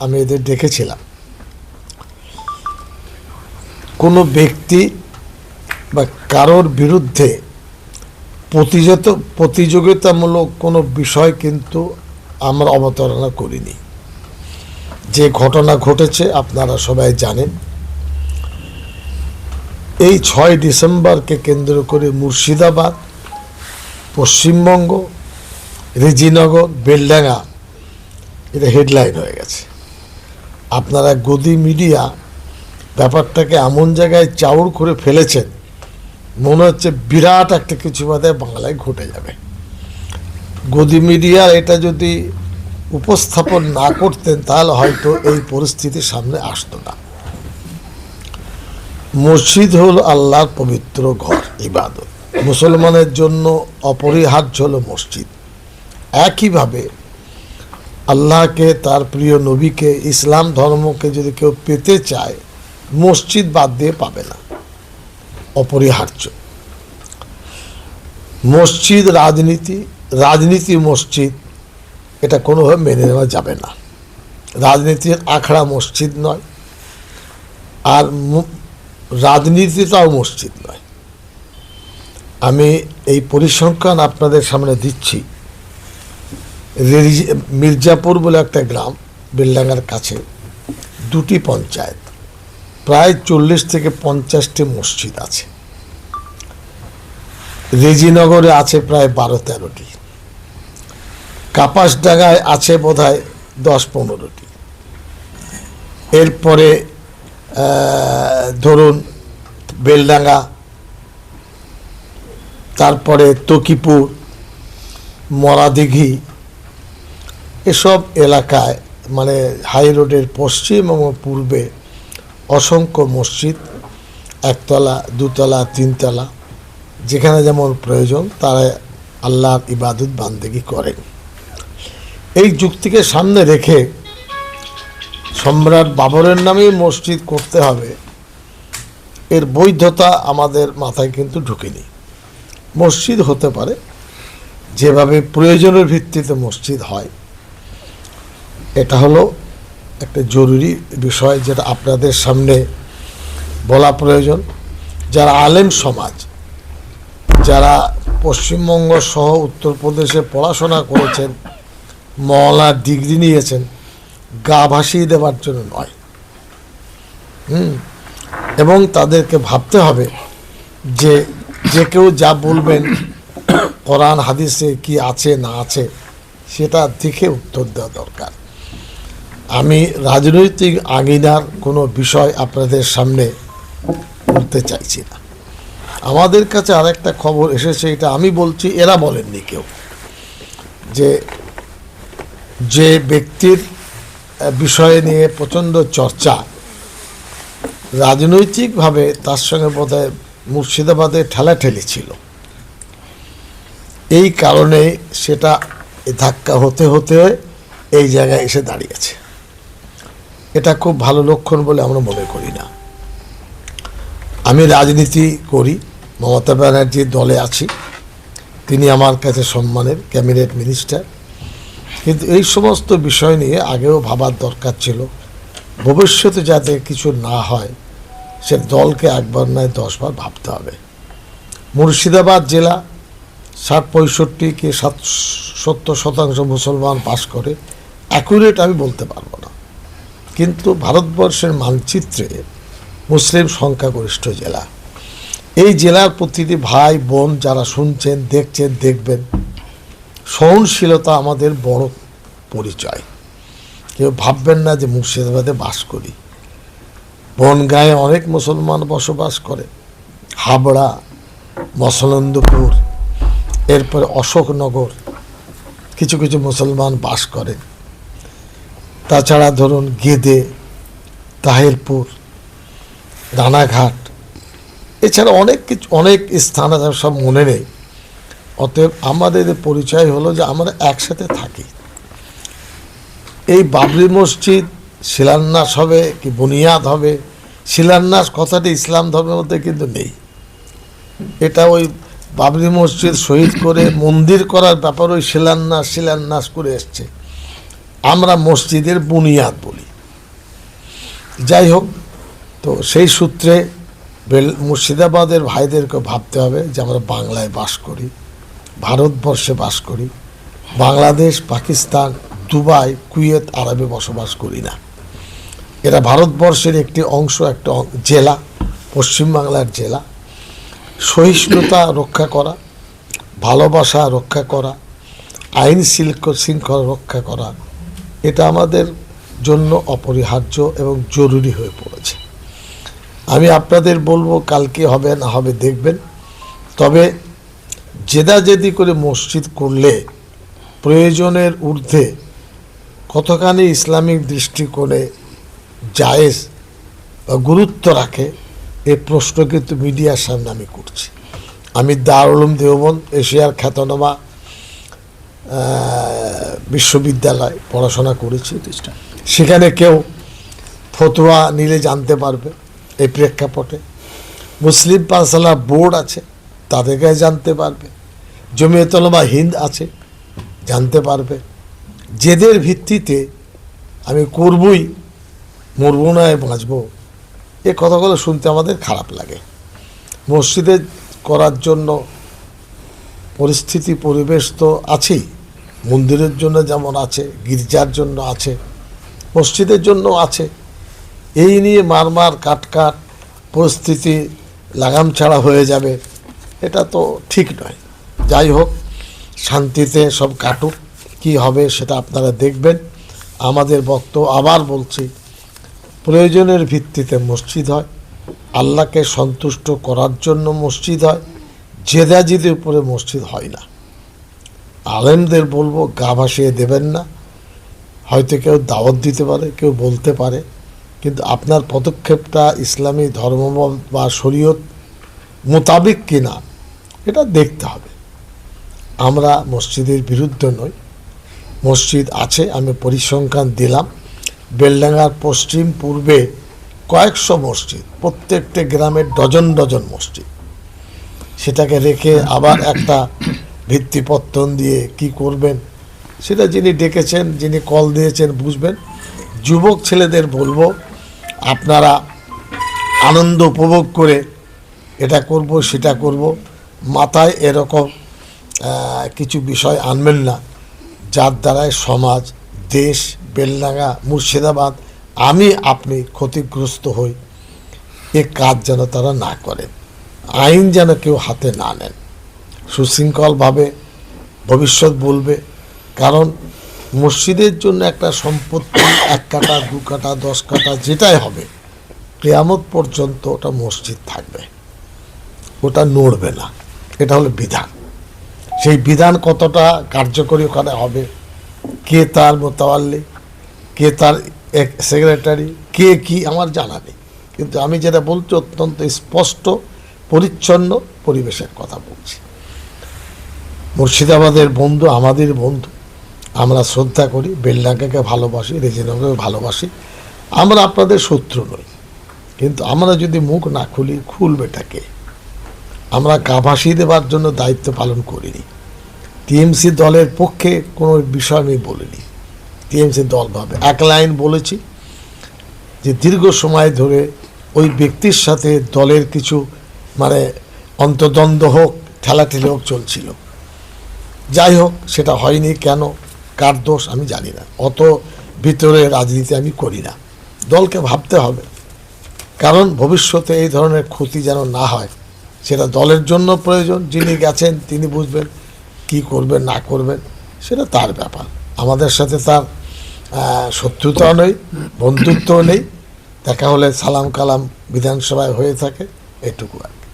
আমি এদের ডেকেছিলাম কোনো ব্যক্তি বা কারোর বিরুদ্ধে প্রতিযত, প্রতিযোগিতামূলক কোনো বিষয় কিন্তু আমরা অবতারণা করিনি। যে ঘটনা ঘটেছে আপনারা সবাই জানেন। এই ছয় ডিসেম্বরকে কেন্দ্র করে মুর্শিদাবাদ, পশ্চিমবঙ্গ, রেজিনগর, বেলডাঙ্গা এটা হেডলাইন হয়ে গেছে। আপনারা গদি মিডিয়া ব্যাপারটাকে এমন জায়গায় চাউর করে ফেলেছেন, মনে হচ্ছে বিরাট একটা কিছু বাদে বাংলায় ঘটে যাবে। গদি মিডিয়া এটা যদি উপস্থাপন না করতেন, তাহলে হয়তো এই পরিস্থিতির সামনে আসতো না। মসজিদ হল আল্লাহর পবিত্র ঘর, ইবাদত। মুসলমানের জন্য অপরিহার্য হল মসজিদ। একইভাবে আল্লাহকে, তার প্রিয় নবীকে, ইসলাম ধর্মকে যদি কেউ পেতে চায়, মসজিদ বাদ দিয়ে পাবে না। অপরিহার্য। মসজিদ রাজনীতি রাজনীতি মসজিদ, এটা কোনোভাবে মেনে নেওয়া যাবে না। রাজনীতির আখড়া মসজিদ নয়, আর রাজনীতিটাও মসজিদ নয়। আমি এই পরিসংখ্যান আপনাদের সামনে দিচ্ছি। মির্জাপুর বলে একটা গ্রাম, বেলডাঙ্গার কাছে, দুটি পঞ্চায়েত, প্রায় চল্লিশ থেকে পঞ্চাশটি মসজিদ আছে। রেজিনগরে আছে প্রায় বারো তেরোটি। কাপাসডাঙ্গায় আছে বোধহয় দশ পনেরোটি। এরপরে ধরুন বেলডাঙ্গা, তারপরে তকিপুর, মরাদিঘি এসব এলাকায় মানে হাই রোডের পশ্চিম এবং পূর্বে অসংখ্য মসজিদ, একতলা, দুতলা, তিনতলা, যেখানে যেমন প্রয়োজন, তারা আল্লাহর ইবাদত বান্দেগি করেন। এই যুক্তিকে সামনে রেখে সম্রাট বাবরের নামেই মসজিদ করতে হবে, এর বৈধতা আমাদের মাথায় কিন্তু ঢুকেনি। মসজিদ হতে পারে, যেভাবে প্রয়োজনের ভিত্তিতে মসজিদ হয় এটা হলো একটা জরুরি বিষয় যেটা আপনাদের সামনে বলা প্রয়োজন। যারা আলেম সমাজ, যারা পশ্চিমবঙ্গ সহ উত্তরপ্রদেশে পড়াশোনা করেছেন, মহলার ডিগ্রি নিয়েছেন, গা ভাসিয়ে দেওয়ার জন্য নয়। হুম? এবং তাদেরকে ভাবতে হবে যে যে কেউ যা বলবেন, কোরআন, হাদিসে কি আছে, না আছে, সেটা দেখে উত্তর দেওয়া দরকার। আমি রাজনৈতিক আঙিনার কোনো বিষয় আপনাদের সামনে বলতে চাইছি না। আমাদের কাছে আরেকটা খবর এসেছে, এটা আমি বলছি, এরা বলেননি কেউ। যে যে ব্যক্তির বিষয় নিয়ে প্রচণ্ড চর্চা, রাজনৈতিকভাবে তার সঙ্গে বোধহয় মুর্শিদাবাদে ঠেলাঠেলি ছিল। এই কারণে সেটা ধাক্কা হতে হতে এই জায়গায় এসে দাঁড়িয়েছে। এটা খুব ভালো লক্ষণ বলে আমরা মনে করি না। আমি রাজনীতি করি, মমতা ব্যানার্জির দলে আছি। তিনি আমার কাছে সম্মানের ক্যাবিনেট মিনিস্টার। কিন্তু এই সমস্ত বিষয় নিয়ে আগেও ভাবার দরকার ছিল। ভবিষ্যতে যাতে কিছু না হয়, সে দলকে একবার নয় দশবার ভাবতে হবে। মুর্শিদাবাদ জেলা ষাট পঁয়ষট্টি কি সাত, সত্তর শতাংশ মুসলমান বাস করে, অ্যাকুরেট আমি বলতে পারব না। কিন্তু ভারতবর্ষের মানচিত্রে মুসলিম সংখ্যাগরিষ্ঠ জেলা। এই জেলার প্রতিটি ভাই, বোন যারা শুনছেন, দেখছেন, দেখবেন, সহনশীলতা আমাদের বড় পরিচয়। কেউ ভাববেন না যে মুর্শিদাবাদে বাস করি। বনগাঁয়ে অনেক মুসলমান বসবাস করে। হাবড়া, মসলন্দপুর, এরপরে অশোকনগর, কিছু কিছু মুসলমান বাস করেন। তাছাড়া ধরুন গেদে, তাহেরপুর, রানাঘাট, এছাড়া অনেক কিছু, অনেক স্থান আছে, সব মনে নেই। অতএব আমাদের পরিচয় হলো যে আমরা একসাথে থাকি। এই বাবরি মসজিদ শিলান্যাস হবে কি বুনিয়াদ হবে? শিলান্যাস কথাটি ইসলাম ধর্মের মধ্যে কিন্তু নেই। এটা ওই বাবরি মসজিদ শহীদ করে মন্দির করার ব্যাপার ওই শিলান্যাস শিলান্যাস করে এসছে। আমরা মসজিদের বুনিয়াদ বলি। যাই হোক, তো সেই সূত্রে মুর্শিদাবাদের ভাইদেরকে ভাবতে হবে যে আমরা বাংলায় বাস করি, ভারতবর্ষে বাস করি, বাংলাদেশ, পাকিস্তান, দুবাই, কুয়েত আরবে বসবাস করি না। এটা ভারতবর্ষের একটি অংশ, একটা জেলা, পশ্চিমবাংলার জেলা। সহিষ্ণুতা রক্ষা করা, ভালোবাসা রক্ষা করা, আইন শৃঙ্খলা রক্ষা করা এটা আমাদের জন্য অপরিহার্য এবং জরুরি হয়ে পড়েছে। আমি আপনাদের বলব, কালকে হবে না হবে দেখবেন। তবে জেদাজেদি করে মসজিদ করলে প্রয়োজনের ঊর্ধ্বে কতখানি ইসলামিক দৃষ্টিকোণে জায়েজ বা গুরুত্ব রাখে, এ প্রশ্ন কিন্তু মিডিয়ার সামনে আমি করছি। আমি দারুলুম দেওবন্দ, এশিয়ার খ্যাতনামা বিশ্ববিদ্যালয় পড়াশোনা করেছি সেখানে কেউ ফতোয়া নিলে জানতে পারবে এই প্রেক্ষাপটে। মুসলিম পানসালা বোর্ড আছে তাদেরকে জানতে পারবে। জমিয়তলমা হিন্দ আছে, জানতে পারবে। যেদের ভিত্তিতে আমি করবই মরবো না বাঁচব এ কথাগুলো শুনতে আমাদের খারাপ লাগে। মসজিদে করার জন্য পরিস্থিতি, পরিবেশ তো আছেই। মন্দিরের জন্য যেমন আছে, গির্জার জন্য আছে, মসজিদের জন্য আছে। এই নিয়ে মারমার কাটকাট পরিস্থিতি লাগাম ছাড়া হয়ে যাবে, এটা তো ঠিক নয়। যাই হোক, শান্তিতে সব কাটুক, কি হবে সেটা আপনারা দেখবেন। আমাদের বক্তব্য আবার বলছি, প্রয়োজনের ভিত্তিতে মসজিদ হয়, আল্লাহকে সন্তুষ্ট করার জন্য মসজিদ হয়, জেদাজিদের উপরে মসজিদ হয় না। আলেমদের বলব, গা ভাসিয়ে দেবেন না। হয়তো কেউ দাওয়াত দিতে পারে, কেউ বলতে পারে, কিন্তু আপনার পদক্ষেপটা ইসলামী ধর্ম বা শরীয়ত মোতাবিক কিনা, এটা দেখতে হবে। আমরা মসজিদের বিরুদ্ধে নই। মসজিদ আছে, আমি পরিসংখ্যান দিলাম। বেলডাঙ্গার পশ্চিম পূর্বে কয়েকশো মসজিদ, প্রত্যেকটা গ্রামের ডজন ডজন মসজিদ। সেটাকে রেখে আবার একটা ভিত্তিপত্তন দিয়ে কি করবেন, সেটা যিনি ডেকেছেন, যিনি কল দিয়েছেন, বুঝবেন। যুবক ছেলেদের বলব, আপনারা আনন্দ উপভোগ করে এটা করব, সেটা করব। মাথায় এরকম কিছু বিষয় আনবেন না। যার দ্বারায় সমাজ, দেশ, বেলডাঙ্গা, মুর্শিদাবাদ, আমি আপনি ক্ষতিগ্রস্ত হই। এ কাজ যেন তারা না করেন। আইন যেন কেউ হাতে না নেন। সুশৃঙ্খলভাবে ভবিষ্যৎ বলবে। কারণ মসজিদের জন্য একটা সম্পত্তি, এক কাটা দু কাটা দশ কাটা যেটাই হবে, কেয়ামত পর্যন্ত ওটা মসজিদ থাকবে। ওটা নড়বে না। এটা হলো বিধান। সেই বিধান কতটা কার্যকরী ওখানে হবে? কে তার মোতাবাল্লি? কে তার সেক্রেটারি? কে কি? আমার জানা নেই। কিন্তু আমি যেটা বলছি অত্যন্ত স্পষ্ট, পরিচ্ছন্ন পরিবেশের কথা বলছি। মুর্শিদাবাদের বন্ধু, আমাদের বন্ধু। আমরা শ্রদ্ধা করি, বেলডাঙ্গাকে ভালোবাসি, রেজিনগরকে ভালোবাসি। আমরা আপনাদের শত্রু নই। কিন্তু আমরা যদি মুখ না খুলি খুলবেটাকে আমরা গা দেওয়ার জন্য দায়িত্ব পালন করিনি। টিএমসি দলের পক্ষে কোনো বিষয় আমি বলিনি। টিএমসি দল ভাবে। এক লাইন বলেছি যে দীর্ঘ সময় ধরে ওই ব্যক্তির সাথে দলের কিছু মানে অন্তদ্বন্দ্ব হোক, ঠেলাঠেলি হোক চলছিল। যাই হোক সেটা হয়নি। কেন? কার দোষ আমি জানি না। অত ভিতরে রাজনীতি আমি করি না। দলকে ভাবতে হবে। কারণ ভবিষ্যতে এই ধরনের ক্ষতি যেন না হয়, সেটা দলের জন্য প্রয়োজন। যিনি গেছেন, তিনি বুঝবেন কি করবেন, না করবেন, সেটা তার ব্যাপার। আমাদের সাথে তার শত্রুতাও নেই, বন্ধুত্বও নেই। দেখা হলে সালাম কালাম বিধানসভায় হয়ে থাকে, এটুকু আর।